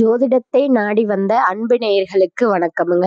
ஜோதிடத்தை நாடி வந்த அன்பு நேயர்களுக்கு வணக்கமுங்க.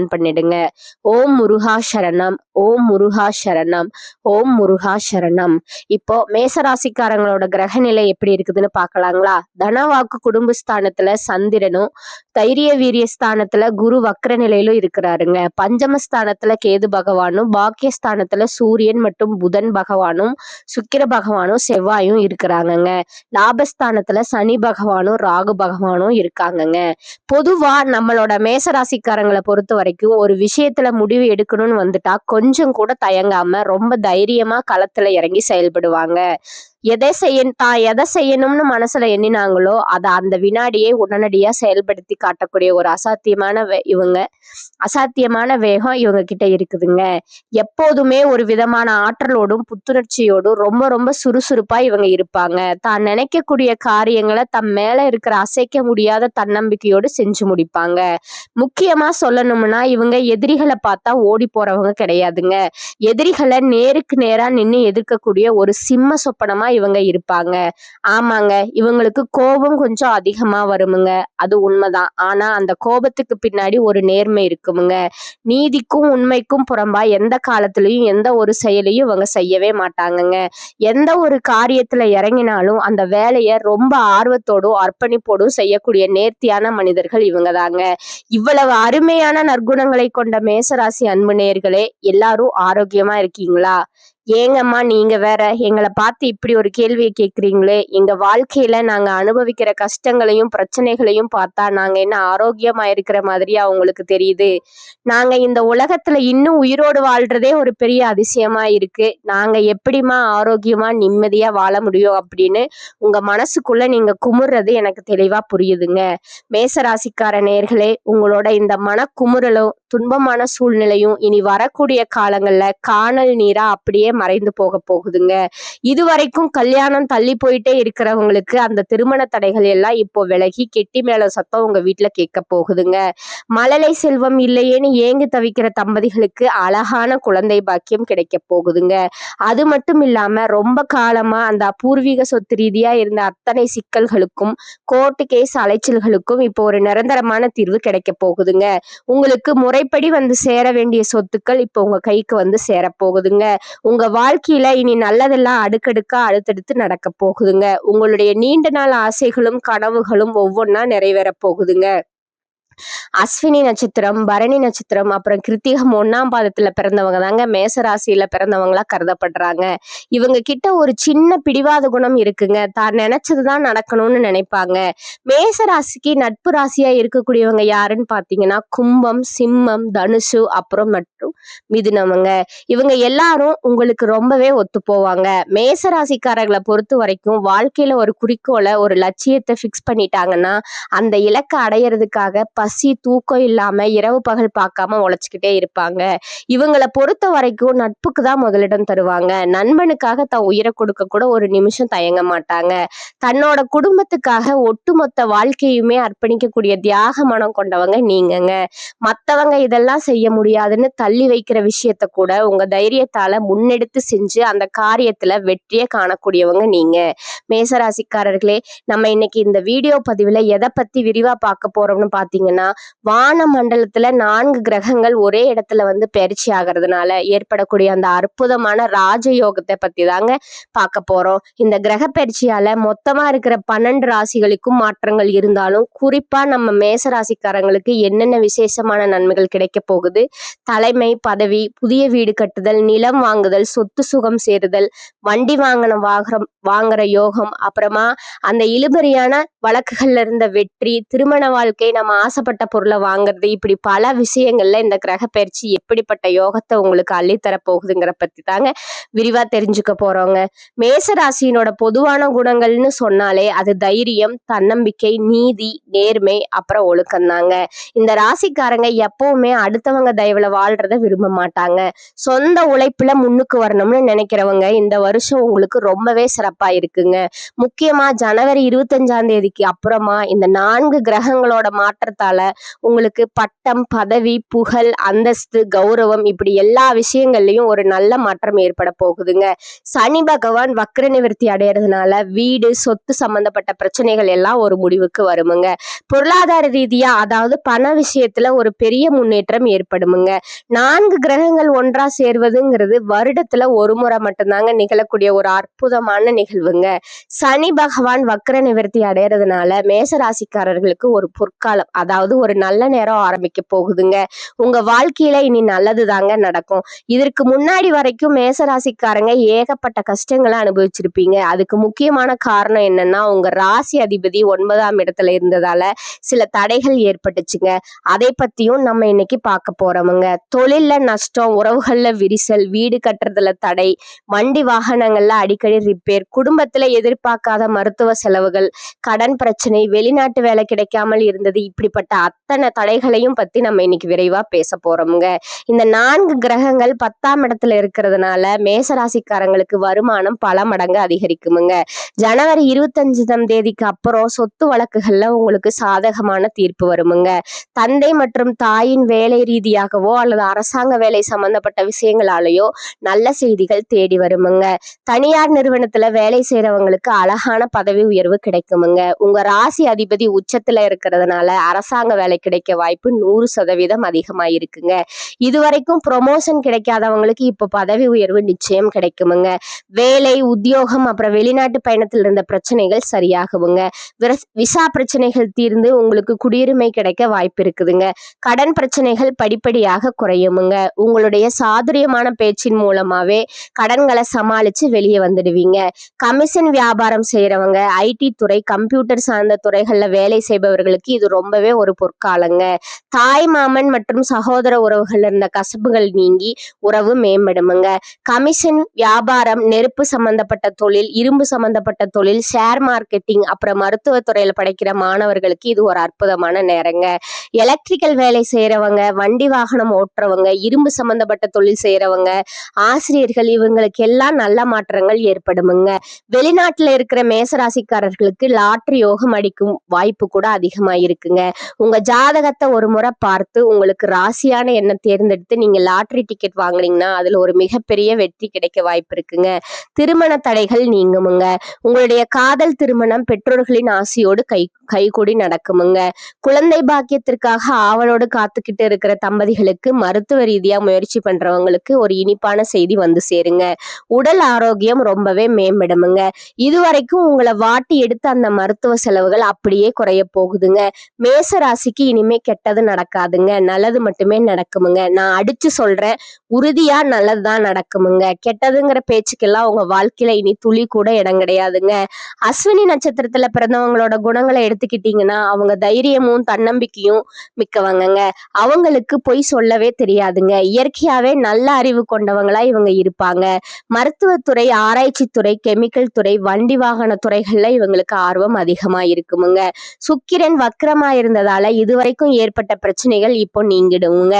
பண்ணிடுங்க. ஓம் முருகா சரணம் ஓம் முருகா சரணம் ஓம் முருகா சரணம். இப்போ மேசராசிக்காரங்களோட கிரக நிலை எப்படி இருக்குதுன்னு பார்க்கலாங்களா? தனவாக்கு குடும்பஸ்தானத்துல சந்திரனும் தைரிய வீரிய ஸ்தானத்துல குரு வக்ர நிலையிலும் இருக்கிறாருங்க. பஞ்சமஸ்தானத்துல கேது பகவானும் பாக்கியஸ்தானத்துல சூரியன் மற்றும் புதன் பகவானும் சுக்கிர பகவானும் செவ்வாயும் இருக்கிறாங்கங்க. லாபஸ்தானத்துல சனி பகவானும் ராகு பகவானும் இருக்காங்கங்க. பொதுவா நம்மளோட மேசராசிக்காரங்களை பொறுத்த வரைக்கும் ஒரு விஷயத்துல முடிவு எடுக்கணும்னு வந்துட்டா கொஞ்சம் கூட தயங்காம ரொம்ப தைரியமா களத்துல இறங்கி செயல்படுவாங்க. எதை செய்ய தான் எதை செய்யணும்னு மனசுல எண்ணினாங்களோ அதை அந்த வினாடியே உடனடியா செயல்படுத்தி காட்டக்கூடிய ஒரு அசாத்தியமான வே- இவங்க. அசாத்தியமான வேகம் இவங்க கிட்ட இருக்குதுங்க. எப்போதுமே ஒரு விதமான ஆற்றலோடும் புத்துணர்ச்சியோடும் ரொம்ப ரொம்ப சுறுசுறுப்பா இவங்க இருப்பாங்க. தான் நினைக்கக்கூடிய காரியங்களை தம் மேல இருக்கிற அசைக்க முடியாத தன்னம்பிக்கையோடு செஞ்சு முடிப்பாங்க. முக்கியமா சொல்லணும்னா இவங்க எதிரிகளை பார்த்தா ஓடி போறவங்க கிடையாதுங்க. எதிரிகளை நேருக்கு நேரா நின்று எதிர்க்கக்கூடிய ஒரு சிம்ம சொப்பனமா இவங்க இருப்பாங்க. ஆமாங்க இவங்களுக்கு கோபம் கொஞ்சம் அதிகமா வருமுங்க. அது உண்மைதான். ஆனா அந்த கோபத்துக்கு பின்னாடி ஒரு நேர்மை இருக்குமுங்க. நீதிக்கும் உண்மைக்கும் புறம்பா எந்த காலத்திலயும் எந்த ஒரு செயலையும் இவங்க செய்யவே மாட்டாங்கங்க. எந்த ஒரு காரியத்துல இறங்கினாலும் அந்த வேலையை ரொம்ப ஆர்வத்தோடும் அர்ப்பணிப்போடும் செய்யக்கூடிய நேர்த்தியான மனிதர்கள் இவங்க தாங்க இவ்வளவு அருமையான நற்குணங்களை கொண்ட மேசராசி அன்பு நேயர்களே எல்லாரும் ஆரோக்கியமா இருக்கீங்களா? ஏங்கம்மா நீங்க வேற எங்களை பார்த்து இப்படி ஒரு கேள்வியை கேக்குறீங்களே எங்க வாழ்க்கையில நாங்க அனுபவிக்கிற கஷ்டங்களையும் பிரச்சனைகளையும் பார்த்தா நாங்க என்ன ஆரோக்கியமா இருக்கிற மாதிரி அவங்களுக்கு தெரியுது. நாங்க இந்த உலகத்துல இன்னும் உயிரோடு வாழ்றதே ஒரு பெரிய அதிசயமா இருக்கு. நாங்க எப்படிம்மா ஆரோக்கியமா நிம்மதியா வாழ முடியும் அப்படின்னு உங்க மனசுக்குள்ள நீங்க குமுறது எனக்கு தெளிவா புரியுதுங்க. மேசராசிக்கார நேர்களே உங்களோட இந்த மன குமுறலும் துன்பமான சூழ்நிலையும் இனி வரக்கூடிய காலங்கள்ல காணல் நீரா அப்படியே மறைந்து போக போகுதுங்க. இதுவரைக்கும் கல்யாணம் தள்ளி போயிட்டே இருக்கிறவங்களுக்கு அந்த திருமண தடைகள் எல்லாம் இப்போ விலகி கெட்டி மேல சத்தம் உங்க வீட்டுல கேட்க போகுதுங்க. மழலை செல்வம் இல்லையேன்னு ஏங்கி தவிக்கிற தம்பதிகளுக்கு அழகான குழந்தை பாக்கியம் கிடைக்க போகுதுங்க. அது மட்டும் இல்லாம ரொம்ப காலமா அந்த பூர்வீக சொத்து ரீதியா இருந்த அத்தனை சிக்கல்களுக்கும் கோர்ட்டு கேஸ் அலைச்சல்களுக்கும் இப்போ ஒரு நிரந்தரமான தீர்வு கிடைக்க போகுதுங்க. உங்களுக்கு முறைப்படி வந்து சேர வேண்டிய சொத்துக்கள் இப்போ உங்க கைக்கு வந்து சேர போகுதுங்க. உங்க வாழ்க்கையில இனி நல்லதெல்லாம் அடுக்கடுக்கா அடுத்தடுத்து நடக்க போகுதுங்க. உங்களுடைய நீண்ட நாள் ஆசைகளும் கனவுகளும் ஒவ்வொன்னா நிறைவேற போகுதுங்க. அஸ்வினி நட்சத்திரம் பரணி நட்சத்திரம் அப்புறம் கிருத்திகம் ஒன்னாம் பாதத்துல பிறந்தவங்க தாங்க மேச ராசியில பிறந்தவங்களா கருதப்படுறாங்க. இவங்க கிட்ட ஒரு சின்ன பிடிவாத குணம் இருக்குங்க. தான் நினைச்சதுதான் நடக்கணும்னு நினைப்பாங்க. மேசராசிக்கு நட்பு ராசியா இருக்கக்கூடியவங்க யாருன்னு பாத்தீங்கன்னா கும்பம் சிம்மம் தனுசு அப்புறம் மற்றும் மிதுனவங்க. இவங்க எல்லாரும் உங்களுக்கு ரொம்பவே ஒத்து போவாங்க. மேச ராசிக்காரர்களை பொறுத்த வரைக்கும் வாழ்க்கையில ஒரு குறிக்கோளை ஒரு லட்சியத்தை ஃபிக்ஸ் பண்ணிட்டாங்கன்னா அந்த இலக்கை அடையிறதுக்காக பசி தூக்கம் இல்லாம இரவு பகல் பார்க்காம உழைச்சிக்கிட்டே இருப்பாங்க. இவங்களை பொறுத்த வரைக்கும் நட்புக்கு தான் முதலிடம் தருவாங்க. நண்பனுக்காக தன் உயிரை கொடுக்க கூட ஒரு நிமிஷம் தயங்க மாட்டாங்க. தன்னோட குடும்பத்துக்காக ஒட்டுமொத்த வாழ்க்கையுமே அர்ப்பணிக்கக்கூடிய தியாக மனம் கொண்டவங்க நீங்கங்க. மத்தவங்க இதெல்லாம் செய்ய முடியாதுன்னு தள்ளி வைக்கிற விஷயத்த கூட உங்க தைரியத்தால முன்னெடுத்து செஞ்சு அந்த காரியத்துல வெற்றியை காணக்கூடியவங்க நீங்க. மேசராசிக்காரர்களே நம்ம இன்னைக்கு இந்த வீடியோ பதிவுல எதை பத்தி விரிவா பார்க்க போறோம்னு பாத்தீங்கன்னா வான மண்டலத்துல நான்கு கிரகங்கள் ஒரே இடத்துல வந்து பயிற்சி ஆகிறதுனால ஏற்படக்கூடிய அந்த அற்புதமான ராஜயோகத்தை பத்தி தாங்க பார்க்க போறோம். இந்த கிரக பயிற்சியால மொத்தமா இருக்கிற பன்னெண்டு ராசிகளுக்கும் மாற்றங்கள் இருந்தாலும் குறிப்பா நம்ம மேச ராசிக்காரங்களுக்கு என்னென்ன விசேஷமான நன்மைகள் கிடைக்க போகுது? தலைமை பதவி புதிய வீடு கட்டுதல் நிலம் வாங்குதல் சொத்து சுகம் சேருதல் வண்டி வாங்கின வாங்குற வாங்குற யோகம் அப்புறமா அந்த இழுபறியான வழக்குகள்ல இருந்த வெற்றி திருமண வாழ்க்கை நம்ம ஆசைப்பட்ட பொருளை வாங்குறது இப்படி பல விஷயங்கள்ல இந்த கிரக பயிற்சி எப்படிப்பட்ட யோகத்தை உங்களுக்கு அள்ளித்தர போகுதுங்கிற பத்தி தாங்க விரிவா தெரிஞ்சுக்க போறோங்க. மேசராசியினோட பொதுவான குணங்கள்னு சொன்னாலே அது தைரியம் தன்னம்பிக்கை நீதி நேர்மை அப்புறம் ஒழுக்கம் தாங்க. இந்த ராசிக்காரங்க எப்பவுமே அடுத்தவங்க தயவுல வாழ்றத விரும்ப மாட்டாங்க. சொந்த உழைப்புல முன்னுக்கு வரணும்னு நினைக்கிறவங்க இந்த வருஷம் உங்களுக்கு ரொம்பவே சிறப்பா இருக்குங்க. முக்கியமா ஜனவரி இருபத்தஞ்சாம் தேதிக்கு அப்புறமா இந்த நான்கு கிரகங்களோட மாற்றத்தால உங்களுக்கு பட்டம் பதவி புகழ் அந்தஸ்து கௌரவம் இப்படி எல்லா விஷயங்கள்லயும் ஒரு நல்ல மாற்றம் ஏற்பட போகுதுங்க. சனி பகவான் வக்ர நிவர்த்தி அடையறதுனால வீடு சொத்து சம்பந்தப்பட்ட பிரச்சனைகள் எல்லாம் ஒரு முடிவுக்கு வருமுங்க. பொருளாதார ரீதியா அதாவது பண விஷயத்துல ஒரு பெரிய முன்னேற்றம் ஏற்படுமுங்க. நான்கு கிரகங்கள் ஒன்றா சேர்வதுங்கிறது வருடத்துல ஒரு முறை மட்டும்தாங்க நிகழக்கூடிய ஒரு அற்புதமான நிகழ்வுங்க. சனி பகவான் வக்ர நிவர்த்தி அடையிறது மேச ராசிக்காரர்களுக்கு ஒரு பொற்காலம் அதாவது ஒரு நல்ல நேரம் ஆரம்பிக்க போகுதுங்க. உங்க வாழ்க்கையில இனி நல்லது தாங்க நடக்கும். இதற்கு முன்னாடி வரைக்கும் மேச ராசிக்காரங்க ஏகப்பட்ட கஷ்டங்களை அனுபவிச்சிருப்பீங்க. அதுக்கு முக்கியமான காரணம் என்னன்னா உங்க ராசி அதிபதி ஒன்பதாம் இடத்துல இருந்ததால சில தடைகள் ஏற்பட்டுச்சுங்க. அதை பத்தியும் நம்ம இன்னைக்கு பார்க்க போறோமுங்க. தொழில்ல நஷ்டம் உறவுகள்ல விரிசல் வீடு கட்டுறதுல தடை வண்டி வாகனங்கள்ல அடிக்கடி ரிப்பேர் குடும்பத்துல எதிர்பார்க்காத மருத்துவ செலவுகள் கடன் பிரச்சனை வெளிநாட்டு வேலை கிடைக்காமல் இருந்தது இப்படிப்பட்ட அத்தனை தடைகளையும் பத்தி நம்ம இன்னைக்கு விரைவா பேச போறோமுங்க. இந்த நான்கு கிரகங்கள் பத்தாம் இடத்துல இருக்கிறதுனால மேசராசிக்காரங்களுக்கு வருமானம் பல மடங்கு அதிகரிக்குமுங்க. ஜனவரி இருபத்தஞ்சாம் தேதிக்கு அப்புறம் சொத்து வழக்குகள்ல உங்களுக்கு சாதகமான தீர்ப்பு வருமுங்க. தந்தை மற்றும் தாயின் வேலை ரீதியாகவோ அல்லது அரசாங்க வேலை சம்பந்தப்பட்ட விஷயங்களாலேயோ நல்ல செய்திகள் தேடி வருமுங்க. தனியார் நிறுவனத்துல வேலை செய்யறவங்களுக்கு அழகான பதவி உயர்வு கிடைக்குமுங்க. உங்க ராசி அதிபதி உச்சத்துல இருக்கிறதுனால அரசாங்க வேலை கிடைக்க வாய்ப்பு நூறு சதவீதம் அதிகமா இருக்குங்க இதுவரைக்கும் ப்ரொமோஷன் கிடைக்காதவங்களுக்கு இப்ப பதவி உயர்வு நிச்சயம் கிடைக்குமுங்க. வேலை உத்தியோகம் அப்புறம் வெளிநாட்டு பயணத்தில் இருந்த பிரச்சனைகள் சரியாகுங்க விசா பிரச்சனைகள் தீர்ந்து உங்களுக்கு குடியுரிமை கிடைக்க வாய்ப்பு இருக்குதுங்க. கடன் பிரச்சனைகள் படிப்படியாக குறையுமுங்க. உங்களுடைய சாதுரியமான பேச்சின் மூலமாவே கடன்களை சமாளிச்சு வெளியே வந்துடுவீங்க. கமிஷன் வியாபாரம் செய்யறவங்க ஐடி துறை கம்ப்யூட்டர் சார்ந்த துறைகளில் வேலை செய்பவர்களுக்கு இது ரொம்பவே ஒரு பொற்காலங்க. தாய் மாமன் மற்றும் சகோதர உறவுகள் இருந்த கசப்புகள் நீங்கி உறவு மேம்படுமுங்க. கமிஷன் வியாபாரம் நெருப்பு சம்பந்தப்பட்ட தொழில் இரும்பு சம்பந்தப்பட்ட தொழில் ஷேர் மார்க்கெட்டிங் அப்புறம் மருத்துவ துறையில் படைக்கிற மாணவர்களுக்கு இது ஒரு அற்புதமான நேரங்க. எலக்ட்ரிக்கல் வேலை செய்யறவங்க வண்டி வாகனம் ஓட்டுறவங்க இரும்பு சம்பந்தப்பட்ட தொழில் செய்யறவங்க ஆசிரியர்கள் இவங்களுக்கு எல்லாம் நல்ல மாற்றங்கள் ஏற்படுமுங்க. வெளிநாட்டுல இருக்கிற மேசராசிக்காரர்களுக்கு லாட்ரி யோகம் அடிக்கும் வாய்ப்பு கூட அதிகமா இருக்குங்க உங்க ஜாதகத்தை ஒரு முறை பார்த்து உங்களுக்கு ராசியான எண்ணம் தேர்ந்தெடுத்து நீங்க லாட்ரி டிக்கெட் வாங்குனீங்கன்னா அதுல ஒரு மிகப்பெரிய வெற்றி கிடைக்க வாய்ப்பு இருக்குங்க. திருமண தடைகள் நீங்குமுங்க. உங்களுடைய காதல் திருமணம் பெற்றோர்களின் ஆசையோடு கை கைகூடி நடக்குமுங்க. குழந்தை பாக்கியத்திற்காக ஆவலோடு காத்துக்கிட்டு இருக்கிற தம்பதிகளுக்கு மருத்துவ ரீதியா முயற்சி பண்றவங்களுக்கு ஒரு இனிப்பான செய்தி வந்து சேருங்க. உடல் ஆரோக்கியம் ரொம்பவே மேம்படுமுங்க. இதுவரைக்கும் உங்களை வாட்டி எடுத்த அந்த மருத்துவ செலவுகள் அப்படியே குறைய போகுதுங்க. மேச ராசிக்கு இனிமே கெட்டது நடக்காதுங்க. நல்லது மட்டுமே நடக்குமுங்க. நான் அடிச்சு சொல்றேன் உறுதியா நல்லதுதான் நடக்குமுங்க. கெட்டதுங்கிற பேச்சுக்கெல்லாம் உங்க வாழ்க்கையில இனி துளி கூட இடம் கிடையாதுங்க. அஸ்வினி நட்சத்திரத்துல பிறந்தவங்களோட குணங்களை எடுத்து எடுத்துக்கிட்டீங்கன்னா அவங்க தைரியமும் தன்னம்பிக்கையும் மிக்கவங்கங்க. அவங்களுக்கு பொய் சொல்லவே தெரியாதுங்க. இயற்கையாவே நல்ல அறிவு கொண்டவங்களா இவங்க இருப்பாங்க. மருத்துவத்துறை ஆராய்ச்சி துறை கெமிக்கல் துறை வண்டி வாகன துறைகள்ல இவங்களுக்கு ஆர்வம் அதிகமா இருக்குமுங்க. சுக்கிரன் வக்கரமா இருந்ததால இதுவரைக்கும் ஏற்பட்ட பிரச்சனைகள் இப்போ நீங்கிடுங்க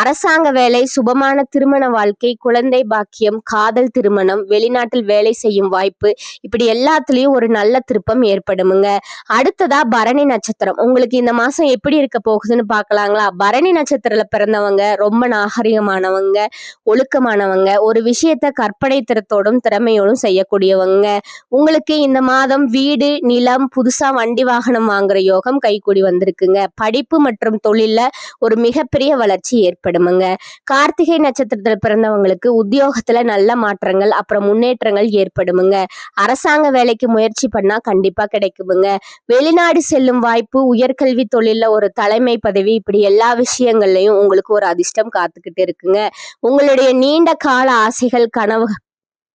அரசாங்க வேலை சுபமான திருமண வாழ்க்கை குழந்தை பாக்கியம் காதல் திருமணம் வெளிநாட்டில் வேலை செய்யும் வாய்ப்பு இப்படி எல்லாத்துலயும் ஒரு நல்ல திருப்பம் ஏற்படுமுங்க. அடுத்ததா பரணி நட்சத்திரம். உங்களுக்கு இந்த மாசம் எப்படி இருக்க போகுதுன்னு பார்க்கலாங்களா? பரணி நட்சத்திரத்துல பிறந்தவங்க ரொம்ப நாகரிகமானவங்க ஒழுக்கமானவங்க ஒரு விஷயத்த கற்பனை திறத்தோடும் திறமையோடும் செய்யக்கூடியவங்க. உங்களுக்கு இந்த மாதம் வீடு நிலம் புதுசா வண்டி வாகனம் வாங்குற யோகம் கைகூடி வந்திருக்குங்க. படிப்பு மற்றும் தொழில்ல ஒரு மிகப்பெரிய வளர்ச்சி ஏற்படுமுங்க. கார்த்திகை நட்சத்திரத்துல பிறந்தவங்களுக்கு உத்தியோகத்துல நல்ல மாற்றங்கள் அப்புறம் முன்னேற்றங்கள் ஏற்படுமுங்க. அரசாங்க வேலைக்கு முயற்சி பண்ணா கண்டிப்பா கிடைக்குமுங்க. வெளிநாடு செல்லும் வாய்ப்பு உயர்கல்வி தொழிலில் ஒரு தலைமை பதவி இப்படி எல்லா விஷயங்கள்லயும் உங்களுக்கு ஒரு அதிர்ஷ்டம் காத்துக்கிட்டு இருக்குங்க. உங்களுடைய நீண்ட கால ஆசைகள் கனவு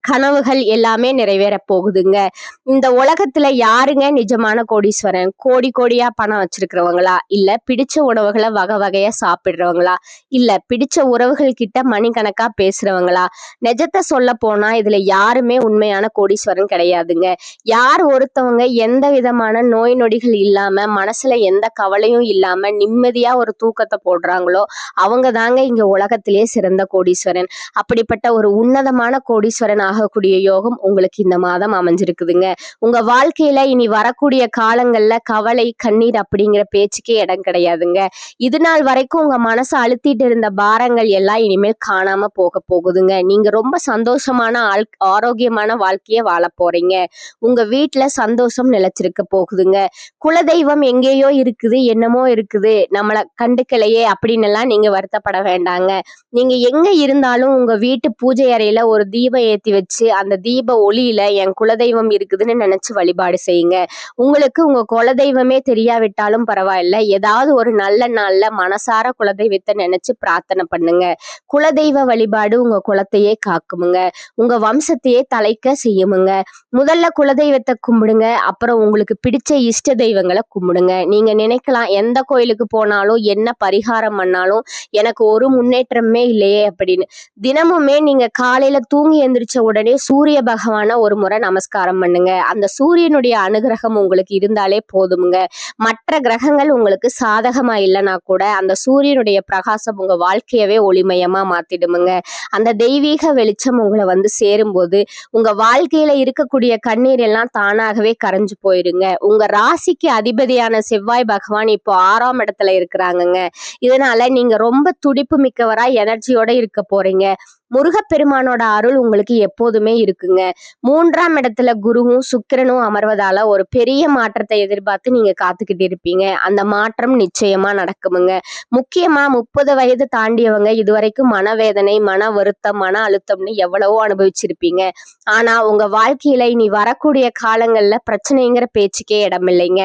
கனவுகள் எல்லாமே நிறைவேற போகுதுங்க. இந்த உலகத்துல யாருங்க நிஜமான கோடீஸ்வரன்? கோடி கோடியா பணம் வச்சிருக்கிறவங்களா? இல்ல பிடிச்ச உணவுகளை வகை வகையா சாப்பிடுறவங்களா? இல்ல பிடிச்ச உறவுகள் கிட்ட மணிக்கணக்கா பேசுறவங்களா? நிஜத்தை சொல்ல போனா இதுல யாருமே உண்மையான கோடீஸ்வரன் கிடையாதுங்க. யார் ஒருத்தவங்க எந்த விதமான நோய் நொடிகள் இல்லாம மனசுல எந்த கவலையும் இல்லாம நிம்மதியா ஒரு தூக்கத்தை போடுறாங்களோ அவங்க தாங்க இங்க உலகத்திலேயே சிறந்த கோடீஸ்வரன். அப்படிப்பட்ட ஒரு உன்னதமான கோடீஸ்வரன் ஆகக்கூடிய யோகம் உங்களுக்கு இந்த மாதம் அமைஞ்சிருக்குதுங்க. உங்க வாழ்க்கையில இனி வரக்கூடிய காலங்கள்ல கவலை கண்ணீர் அப்படிங்கிற பேச்சுக்கே இடம் கிடையாதுங்க. இது நாள் வரைக்கும் உங்க மனசு அழுத்திட்டு இருந்த பாரங்கள் எல்லாம் இனிமேல் காணாம போக போகுதுங்க. நீங்க ரொம்ப சந்தோஷமான ஆள் ஆரோக்கியமான வாழ்க்கைய வாழ போறீங்க. உங்க வீட்டுல சந்தோஷம் நிலைச்சிருக்க போகுதுங்க. குலதெய்வம் எங்கேயோ இருக்குது என்னமோ இருக்குது. நம்மளை கண்டுக்கலையே அப்படின்னு எல்லாம் நீங்க வருத்தப்பட வேண்டாங்க. நீங்க எங்க இருந்தாலும் உங்க வீட்டு பூஜை அறையில ஒரு தீபம் ஏத்தி வச்சு அந்த தீப ஒளியில என் குலதெய்வம் இருக்குதுன்னு நினைச்சு வழிபாடு செய்யுங்க. உங்களுக்கு உங்க குலதெய்வமே தெரியாவிட்டாலும் பரவாயில்ல. ஏதாவது ஒரு நல்ல நாள்ல மனசார குலதெய்வத்தை நினைச்சு பிரார்த்தனை பண்ணுங்க. குலதெய்வ வழிபாடு உங்க குலத்தையே காக்குமுங்க. உங்க வம்சத்தையே தலைக்க செய்யுமுங்க. முதல்ல குலதெய்வத்தை கும்பிடுங்க. அப்புறம் உங்களுக்கு பிடிச்ச இஷ்ட தெய்வங்களை கும்பிடுங்க. நீங்க நினைக்கலாம் எந்த கோயிலுக்கு போனாலும் என்ன பரிகாரம் பண்ணாலும் எனக்கு ஒரு முன்னேற்றமே இல்லையே அப்படின்னு. தினமுமே நீங்க காலையில தூங்கி எந்திரிச்ச உடனே சூரிய பகவான ஒரு முறை நமஸ்காரம் பண்ணுங்க. அந்த சூரியனுடைய அனுகிரகம் உங்களுக்கு இருந்தாலே போதுமுங்க. மற்ற கிரகங்கள் உங்களுக்கு சாதகமா இல்லைன்னா கூட அந்த சூரியனுடைய பிரகாசம் உங்க வாழ்க்கையவே ஒளிமயமா மாத்திடுமுங்க. அந்த தெய்வீக வெளிச்சம் உங்களை வந்து சேரும்போது உங்க வாழ்க்கையில இருக்கக்கூடிய கண்ணீர் எல்லாம் தானாகவே கரைஞ்சு போயிருங்க. உங்க ராசிக்கு அதிபதியான செவ்வாய் பகவான் இப்போ ஆறாம் இடத்துல இருக்கிறாங்கங்க. இதனால நீங்க ரொம்ப துடிப்பு மிக்கவரா எனர்ஜியோட இருக்க போறீங்க. முருகப்பெருமானோட அருள் உங்களுக்கு எப்போதுமே இருக்குங்க. மூன்றாம் இடத்துல குருவும் சுக்கிரனும் அமர்வதால ஒரு பெரிய மாற்றத்தை எதிர்பார்த்து நீங்க காத்துக்கிட்டு இருப்பீங்க. அந்த மாற்றம் நிச்சயமா நடக்குமுங்க. முக்கியமா முப்பது வயது தாண்டியவங்க இதுவரைக்கும் மனவேதனை மன வருத்தம் மன அழுத்தம்னு எவ்வளவோ அனுபவிச்சிருப்பீங்க. ஆனா உங்க வாழ்க்கையில இனி வரக்கூடிய காலங்கள்ல பிரச்சனைங்கிற பேச்சுக்கே இடமில்லைங்க.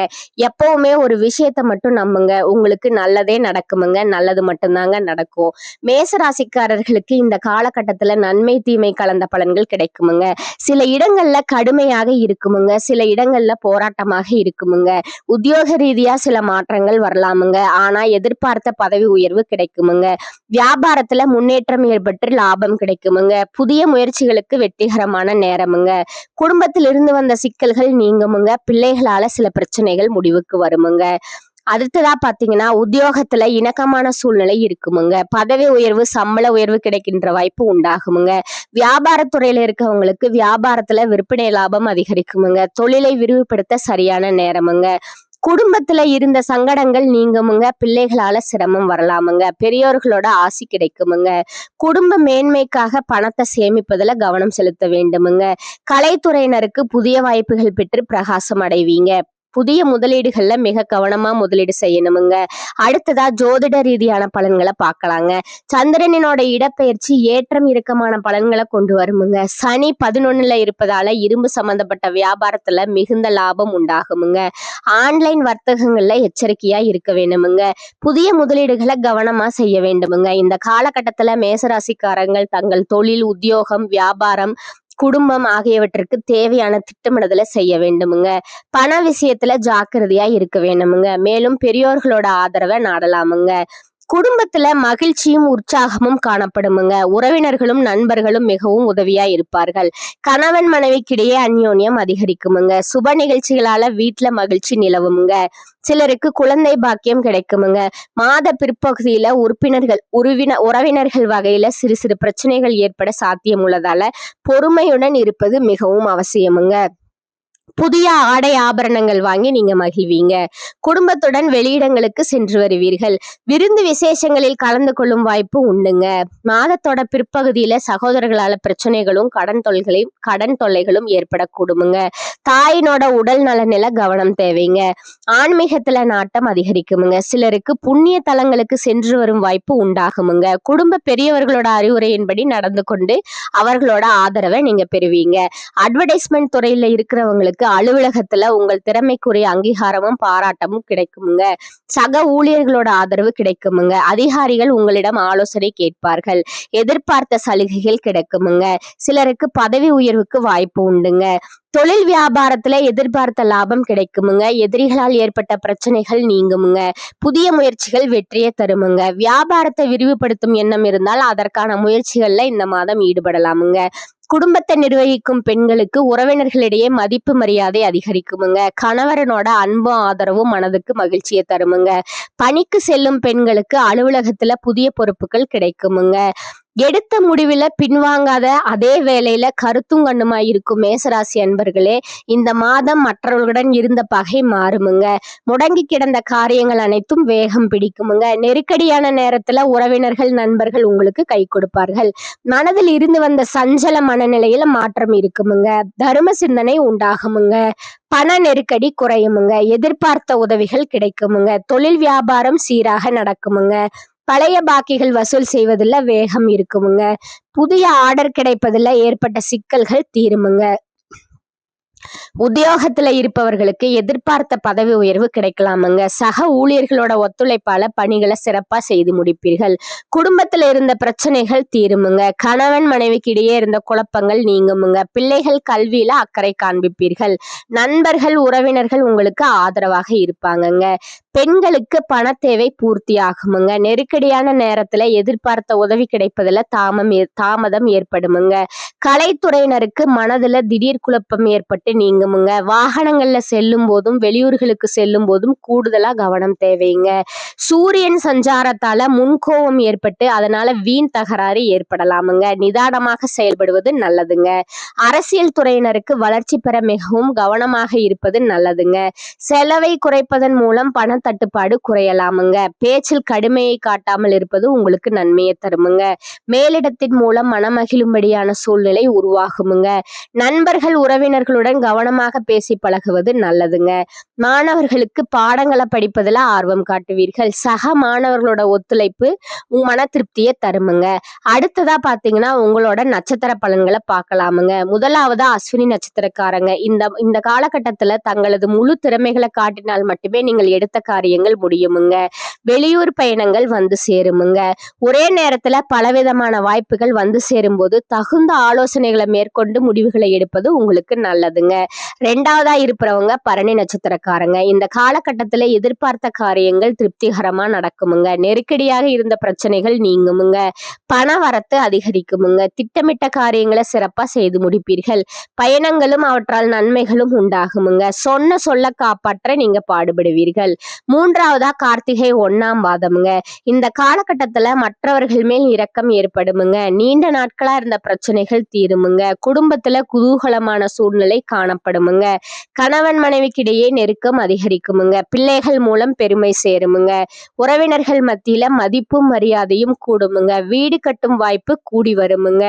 எப்பவுமே ஒரு விஷயத்த மட்டும் நம்புங்க. உங்களுக்கு நல்லதே நடக்குமுங்க. நல்லது மட்டும்தாங்க நடக்கும். மேசராசிக்காரர்களுக்கு இந்த கால காலகட்டத்துல நன்மை தீமை கலந்த பலன்கள் கிடைக்குமுங்க. சில இடங்கள்ல கடுமையாக இருக்குமுங்க. சில இடங்கள்ல போராட்டமாக இருக்குமுங்க. உத்தியோக ரீதியா சில மாற்றங்கள் வரலாமுங்க. ஆனா எதிர்பார்த்த பதவி உயர்வு கிடைக்குமுங்க. வியாபாரத்துல முன்னேற்றம் ஏற்பட்டு லாபம் கிடைக்குமுங்க. புதிய முயற்சிகளுக்கு வெற்றிகரமான நேரமுங்க. குடும்பத்திலிருந்து வந்த சிக்கல்கள் நீங்குமுங்க. பிள்ளைகளால சில பிரச்சனைகள் முடிவுக்கு வருமுங்க. அடுத்ததா பாத்தீங்கன்னா உத்தியோகத்துல இணக்கமான சூழ்நிலை இருக்குமுங்க. பதவி உயர்வு சம்பள உயர்வு கிடைக்கின்ற வாய்ப்பு உண்டாகுமுங்க. வியாபாரத்துறையில இருக்கவங்களுக்கு வியாபாரத்துல விற்பனை லாபம் அதிகரிக்குமுங்க. தொழிலை விரிவுபடுத்த சரியான நேரமுங்க. குடும்பத்துல இருந்த சங்கடங்கள் நீங்குமுங்க. பிள்ளைகளால சிரமம் வரலாமுங்க. பெரியோர்களோட ஆசி கிடைக்குமுங்க. குடும்ப மேன்மைக்காக பணத்தை சேமிப்பதுல கவனம் செலுத்த வேண்டுமுங்க. கலைத்துறையினருக்கு புதிய வாய்ப்புகள் பெற்று பிரகாசம் அடைவீங்க. புதிய முதலீடுகள்ல மிக கவனமா முதலீடு செய்யணுமுங்க. அடுத்ததா ஜோதிட ரீதியான பலன்களை பார்க்கலாங்க. சந்திரனினோட இடப்பெயர்ச்சி ஏற்றம் இறுக்கமான பலன்களை கொண்டு வருமுங்க. சனி பதினொன்னுல இருப்பதால இரும்பு சம்பந்தப்பட்ட வியாபாரத்துல மிகுந்த லாபம் உண்டாகுமுங்க. ஆன்லைன் வர்த்தகங்கள்ல எச்சரிக்கையா இருக்க வேண்டுமுங்க புதிய முதலீடுகளை கவனமா செய்ய வேண்டுமுங்க. இந்த காலகட்டத்துல மேசராசிக்காரங்கள் தங்கள் தொழில் உத்தியோகம் வியாபாரம் குடும்பம் ஆகியவற்றிற்கு தேவையான திட்டமிடுதலை செய்ய வேண்டுமுங்க. பண விஷயத்துல ஜாக்கிரதையா இருக்க வேண்டுமுங்க. மேலும் பெரியோர்களோட ஆதரவை நாடலாமுங்க. குடும்பத்துல மகிழ்ச்சியும் உற்சாகமும் காணப்படுமுங்க. உறவினர்களும் நண்பர்களும் மிகவும் உதவியா இருப்பார்கள். கணவன் மனைவிக்கிடையே அந்யோன்யம் அதிகரிக்குமுங்க. சுப நிகழ்ச்சிகளால வீட்டுல மகிழ்ச்சி நிலவுமுங்க. சிலருக்கு குழந்தை பாக்கியம் கிடைக்குமுங்க. மாத பிற்பகுதியில உறுப்பினர்கள் உருவின உறவினர்கள் வகையில சிறு சிறு பிரச்சனைகள் ஏற்பட சாத்தியம் உள்ளதால பொறுமையுடன் இருப்பது மிகவும் அவசியமுங்க. புதிய ஆடை ஆபரணங்கள் வாங்கி நீங்க மகிழ்வீங்க. குடும்பத்துடன் வெளியிடங்களுக்கு சென்று வருவீர்கள். விருந்து விசேஷங்களில் கலந்து கொள்ளும் வாய்ப்பு உண்டுங்க. மாதத்தோட பிற்பகுதியில சகோதரர்களால பிரச்சனைகளும் கடன் தொல்லைகளையும் கடன் தொல்லைகளும் ஏற்படக்கூடுமுங்க. தாயினோட உடல் நலனில கவனம் தேவைங்க. ஆன்மீகத்துல நாட்டம் அதிகரிக்குமுங்க. சிலருக்கு புண்ணிய தலங்களுக்கு சென்று வரும் வாய்ப்பு உண்டாகுமுங்க. குடும்ப பெரியவர்களோட அறிவுரையின்படி நடந்து கொண்டு அவர்களோட ஆதரவை நீங்க பெறுவீங்க. அட்வர்டைஸ்மெண்ட் துறையில இருக்கிறவங்களுக்கு அலுவலகத்துல உங்கள் திறமைக்குரிய அங்கீகாரமும் பாராட்டமும் கிடைக்குமுங்க. சக ஊழியர்களோட ஆதரவு கிடைக்குமுங்க. அதிகாரிகள் உங்களிடம் ஆலோசனை கேட்பார்கள். எதிர்பார்த்த சலுகைகள் கிடைக்குமுங்க. சிலருக்கு பதவி உயர்வுக்கு வாய்ப்பு உண்டுங்க. தொழில் வியாபாரத்துல எதிர்பார்த்த லாபம் கிடைக்குமுங்க. எதிரிகளால் ஏற்பட்ட பிரச்சனைகள் நீங்குமுங்க. புதிய முயற்சிகள் வெற்றியை தருமுங்க. வியாபாரத்தை விரிவுபடுத்தும் எண்ணம் இருந்தால் அதற்கான முயற்சிகள்ல இந்த மாதம் ஈடுபடலாமுங்க. குடும்பத்தை நிர்வகிக்கும் பெண்களுக்கு உறவினர்களிடையே மதிப்பு மரியாதை அதிகரிக்குமுங்க. கணவரனோட அன்பும் ஆதரவும் மனதுக்கு மகிழ்ச்சியை தருமுங்க. பணிக்கு செல்லும் பெண்களுக்கு அலுவலகத்துல புதிய பொறுப்புகள் கிடைக்குமுங்க. எடுத்த முடிவில் பின்வாங்காத அதே வேளையில கருத்தும் கண்ணுமா இருக்கும் மேசராசி அன்பர்களே இந்த மாதம் மற்றவர்களுடன் இருந்த பகை மாறுமுங்க. முடங்கி கிடந்த காரியங்கள் அனைத்தும் வேகம் பிடிக்குமுங்க. நெருக்கடியான நேரத்துல உறவினர்கள் நண்பர்கள் உங்களுக்கு கை கொடுப்பார்கள். மனதில் இருந்து வந்த சஞ்சல மனநிலையில மாற்றம் இருக்குமுங்க. தர்ம சிந்தனை உண்டாகுமுங்க. பண நெருக்கடி குறையுமுங்க. எதிர்பார்த்த உதவிகள் கிடைக்குமுங்க. தொழில் வியாபாரம் சீராக நடக்குமுங்க. பழைய பாக்கிகள் வசூல் செய்வதில் வேகம் இருக்குமுங்க. புதிய ஆர்டர் கிடைப்பதில் ஏற்பட்ட சிக்கல்கள் தீருமுங்க. உத்தியோகத்துல இருப்பவர்களுக்கு எதிர்பார்த்த பதவி உயர்வு கிடைக்கலாமுங்க. சக ஊழியர்களோட ஒத்துழைப்பால பணிகளை சிறப்பா செய்து முடிப்பீர்கள். குடும்பத்துல இருந்த பிரச்சனைகள் தீருமுங்க. கணவன் மனைவிக்கு இடையே இருந்த குழப்பங்கள் நீங்குமுங்க. பிள்ளைகள் கல்வியில அக்கறை காண்பிப்பீர்கள். நண்பர்கள் உறவினர்கள் உங்களுக்கு ஆதரவாக இருப்பாங்கங்க. பெண்களுக்கு பண தேவை பூர்த்தி ஆகுமுங்க நெருக்கடியான நேரத்துல எதிர்பார்த்த உதவி கிடைப்பதுல தாமம் தாமதம் ஏற்படுமுங்க. கலைத்துறையினருக்கு மனதுல திடீர் குழப்பம் ஏற்பட்டு நீங்குமுங்க. வாகனங்கள்ல செல்லும் போதும் வெளியூர்களுக்கு செல்லும் போதும் கூடுதலா கவனம் தேவைங்க. சூரியன் சஞ்சாரத்தால முன்கோபம் ஏற்பட்டு அதனால வீண் தகராறு ஏற்படலாமுங்க. நிதானமாக செயல்படுவது நல்லதுங்க. அரசியல் துறையினருக்கு வளர்ச்சி பெற மிகவும் கவனமாக இருப்பது நல்லதுங்க. செலவை குறைப்பதன் மூலம் பண தட்டுப்பாடு குறையலாமுங்க. பேச்சில் கடுமையை காட்டாமல் இருப்பது உங்களுக்கு நன்மையை தருமுங்க. மேலிடத்தின் மூலம் மனமகிழும்படியான சூழ்நிலை உருவாகுமுங்க. நண்பர்கள் உறவினர்களுடன் கவனமாக பேசி பழகுவது நல்லதுங்க. மாணவர்களுக்கு பாடங்களை படிப்பதில் ஆர்வம் காட்டுவீர்கள். சக மாணவர்களோட ஒத்துழைப்பு மன திருப்தியை தருமுங்க. அடுத்ததா பாத்தீங்கன்னா உங்களோட நட்சத்திர பலன்களை பார்க்கலாமுங்க. முதலாவதா அஸ்வினி நட்சத்திரக்காரங்க. இந்த இந்த காலகட்டத்துல தங்களது முழு திறமைகளை காட்டினால் மட்டுமே நீங்கள் எடுத்த காரியங்கள் முடியுமுங்க. வெளியூர் பயணங்கள் வந்து சேருமுங்க. ஒரே நேரத்துல பலவிதமான வாய்ப்புகள் வந்து சேரும்போது தகுந்த ஆலோசனைகளை மேற்கொண்டு முடிவுகளை எடுப்பது உங்களுக்கு நல்லதுங்க. ரெண்டாவதா இருப்பவங்க பரணி நட்சத்திரக்காரங்க. இந்த காலகட்டத்துல எதிர்பார்த்த காரியங்கள் திருப்திகரமா நடக்குமுங்க. நெருக்கடியாக இருந்த பிரச்சனைகள் நீங்குமுங்க. பண வரத்து அதிகரிக்குமுங்க. திட்டமிட்ட காரியங்களை சிறப்பா செய்து முடிப்பீர்கள். பயணங்களும் அவற்றால் நன்மைகளும் உண்டாகுமுங்க. சொன்ன சொல்ல காப்பாற்ற நீங்க பாடுபடுவீர்கள். மூன்றாவதா கார்த்திகை ஒன்னாம் பாதமுங்க இந்த காலகட்டத்துல மற்றவர்கள் மேல் இரக்கம் ஏற்படுமுங்க. நீண்ட நாட்களா இருந்த பிரச்சனைகள் தீருமுங்க. குடும்பத்துல குதூகலமான சூழ்நிலை காணப்படுமுங்க. கணவன் மனைவிக்கிடையே நெருக்கம் அதிகரிக்குமுங்க. பிள்ளைகள் மூலம் பெருமை சேருமுங்க. உறவினர்கள் மத்தியில மதிப்பும் மரியாதையும் கூடுமுங்க. வீடு கட்டும் வாய்ப்பு கூடி வருமுங்க.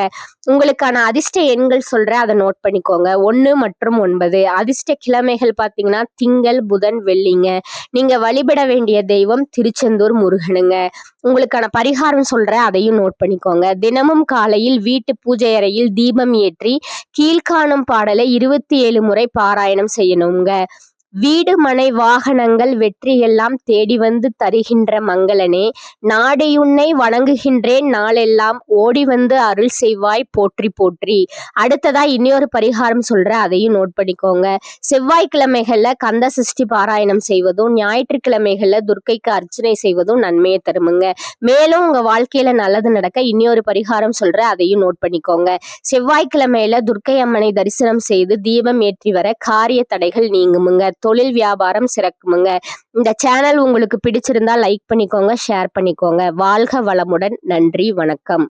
உங்களுக்கான அதிர்ஷ்ட எண்கள் சொல்றேன் அதை நோட் பண்ணிக்கோங்க. ஒன்று மற்றும் ஒன்பது. அதிர்ஷ்ட கிழமைகள் பார்த்தீங்கன்னா திங்கள் புதன் வெள்ளிங்க. நீங்க வழிபட வேண்டிய தெய்வம் திருச்செந்தூர் முருகனுங்க. உங்களுக்கான பரிகாரம் சொல்ற அதையும் நோட் பண்ணிக்கோங்க. தினமும் காலையில் வீட்டு பூஜை அறையில் தீபம் ஏற்றி கீழ்காணும் பாடலை இருபத்தி ஏழு முறை பாராயணம் செய்யணுங்க. வீடு மனை வாகனங்கள் வெற்றியெல்லாம் தேடி வந்து தருகின்ற மங்களனே. நாடியுன்னை வணங்குகின்றேன் நாளெல்லாம் ஓடி வந்து அருள் செய்வாய் போற்றி போற்றி. அடுத்ததா இன்னொரு பரிகாரம் சொல்ற அதையும் நோட் பண்ணிக்கோங்க. செவ்வாய்க்கிழமைகள்ல கந்த சஷ்டி பாராயணம் செய்வதும் ஞாயிற்றுக்கிழமைகள்ல துர்க்கைக்கு அர்ச்சனை செய்வதும் நன்மையை தருமுங்க. மேலும் உங்க வாழ்க்கையில நல்லது நடக்க இன்னொரு பரிகாரம் சொல்ற அதையும் நோட் பண்ணிக்கோங்க. செவ்வாய்க்கிழமையில துர்க்கை அம்மனை தரிசனம் செய்து தீபம் ஏற்றி வர காரிய தடைகள் நீங்குமுங்க. தொழில் வியாபாரம் சிறக்குமுங்க. இந்த சேனல் உங்களுக்கு பிடிச்சிருந்தா லைக் பண்ணிக்கோங்க ஷேர் பண்ணிக்கோங்க. வாழ்க வளமுடன். நன்றி வணக்கம்.